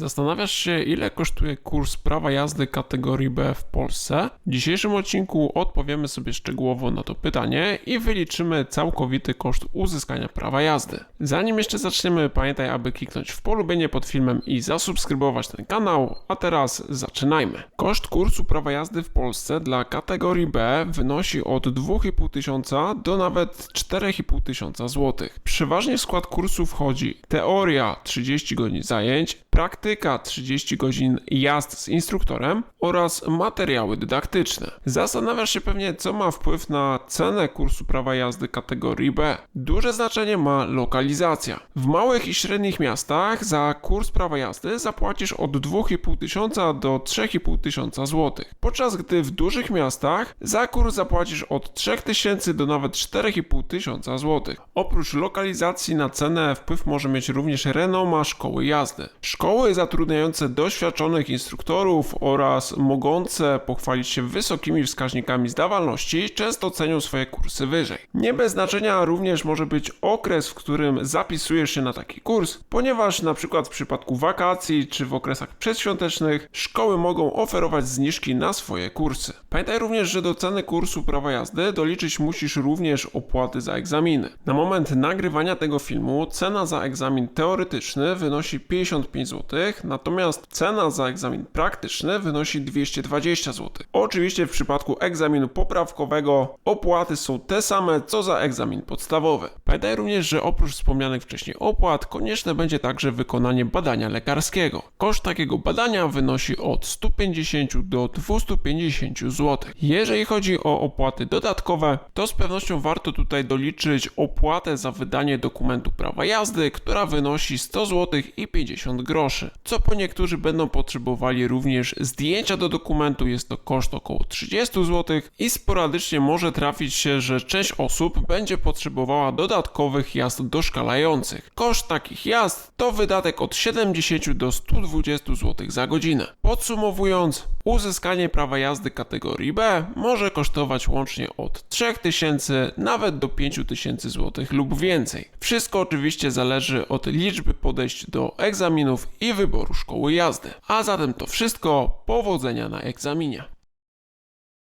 Zastanawiasz się, ile kosztuje kurs prawa jazdy kategorii B w Polsce? W dzisiejszym odcinku odpowiemy sobie szczegółowo na to pytanie i wyliczymy całkowity koszt uzyskania prawa jazdy. Zanim jeszcze zaczniemy, pamiętaj, aby kliknąć w polubienie pod filmem i zasubskrybować ten kanał, a teraz zaczynajmy. Koszt kursu prawa jazdy w Polsce dla kategorii B wynosi od 2,5 tysiąca do nawet 4,5 tysiąca złotych. Przeważnie w skład kursu wchodzi teoria 30 godzin zajęć, praktyka 30 godzin jazd z instruktorem oraz materiały dydaktyczne. Zastanawiasz się pewnie, co ma wpływ na cenę kursu prawa jazdy kategorii B. Duże znaczenie ma lokalizacja. W małych i średnich miastach za kurs prawa jazdy zapłacisz od 2,5 tysiąca do 3,5 tysiąca złotych, podczas gdy w dużych miastach za kurs zapłacisz od 3000 do nawet 4,5 tysiąca złotych. Oprócz lokalizacji na cenę wpływ może mieć również renoma szkoły jazdy. Szkoły zatrudniające doświadczonych instruktorów oraz mogące pochwalić się wysokimi wskaźnikami zdawalności często cenią swoje kursy wyżej. Nie bez znaczenia również może być okres, w którym zapisujesz się na taki kurs, ponieważ na przykład w przypadku wakacji czy w okresach przedświątecznych szkoły mogą oferować zniżki na swoje kursy. Pamiętaj również, że do ceny kursu prawa jazdy doliczyć musisz również opłaty za egzaminy. Na moment nagrywania tego filmu cena za egzamin teoretyczny wynosi 55 zł, natomiast cena za egzamin praktyczny wynosi 220 zł. Oczywiście w przypadku egzaminu poprawkowego opłaty są te same co za egzamin podstawowy. Pamiętaj również, że oprócz wspomnianych wcześniej opłat konieczne będzie także wykonanie badania lekarskiego. Koszt takiego badania wynosi od 150 do 250 zł. Jeżeli chodzi o opłaty dodatkowe, to z pewnością warto tutaj doliczyć opłatę za wydanie dokumentu prawa jazdy, która wynosi 100 zł i 50 groszy. Co po niektórzy będą potrzebowali również zdjęcia do dokumentu, jest to koszt około 30 zł i sporadycznie może trafić się, że część osób będzie potrzebowała dodatkowych jazd doszkalających. Koszt takich jazd to wydatek od 70 do 120 zł za godzinę. Podsumowując, uzyskanie prawa jazdy kategorii B może kosztować łącznie od 3000 nawet do 5000 zł lub więcej. Wszystko oczywiście zależy od liczby podejść do egzaminów i wyboru szkoły jazdy. A zatem to wszystko, powodzenia na egzaminie.